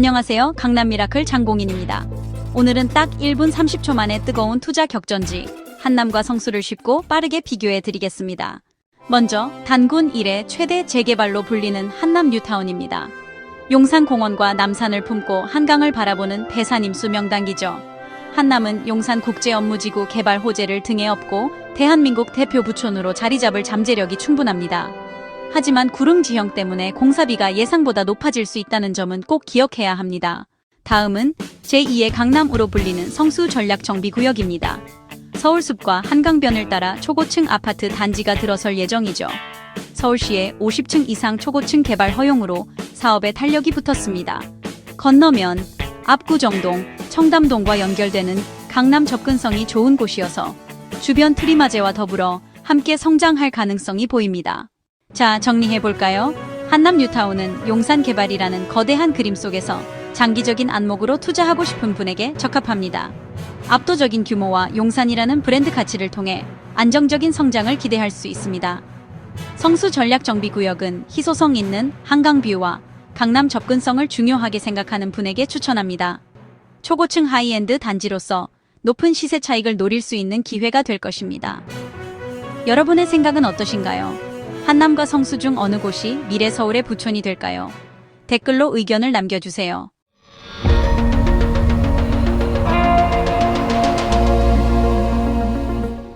안녕하세요. 강남 미라클 장공인입니다. 오늘은 딱 1분 30초 만에 뜨거운 투자 격전지 한남과 성수를 쉽고 빠르게 비교해 드리겠습니다. 먼저 단군 1의 최대 재개발로 불리는 한남 뉴타운입니다. 용산공원과 남산을 품고 한강을 바라보는 배산임수 명당기죠. 한남은 용산 국제업무지구 개발 호재를 등에 업고 대한민국 대표 부촌으로 자리 잡을 잠재력이 충분합니다. 하지만 구릉 지형 때문에 공사비가 예상보다 높아질 수 있다는 점은 꼭 기억해야 합니다. 다음은 제2의 강남으로 불리는 성수 전략 정비 구역입니다. 서울숲과 한강변을 따라 초고층 아파트 단지가 들어설 예정이죠. 서울시에 50층 이상 초고층 개발 허용으로 사업에 탄력이 붙었습니다. 건너면 압구정동, 청담동과 연결되는 강남 접근성이 좋은 곳이어서 주변 트리마제와 더불어 함께 성장할 가능성이 보입니다. 자, 정리해볼까요? 한남 뉴타운은 용산 개발이라는 거대한 그림 속에서 장기적인 안목으로 투자하고 싶은 분에게 적합합니다. 압도적인 규모와 용산이라는 브랜드 가치를 통해 안정적인 성장을 기대할 수 있습니다. 성수 전략 정비 구역은 희소성 있는 한강 뷰와 강남 접근성을 중요하게 생각하는 분에게 추천합니다. 초고층 하이엔드 단지로서 높은 시세 차익을 노릴 수 있는 기회가 될 것입니다. 여러분의 생각은 어떠신가요? 한남과 성수 중 어느 곳이 미래 서울의 부촌이 될까요? 댓글로 의견을 남겨주세요.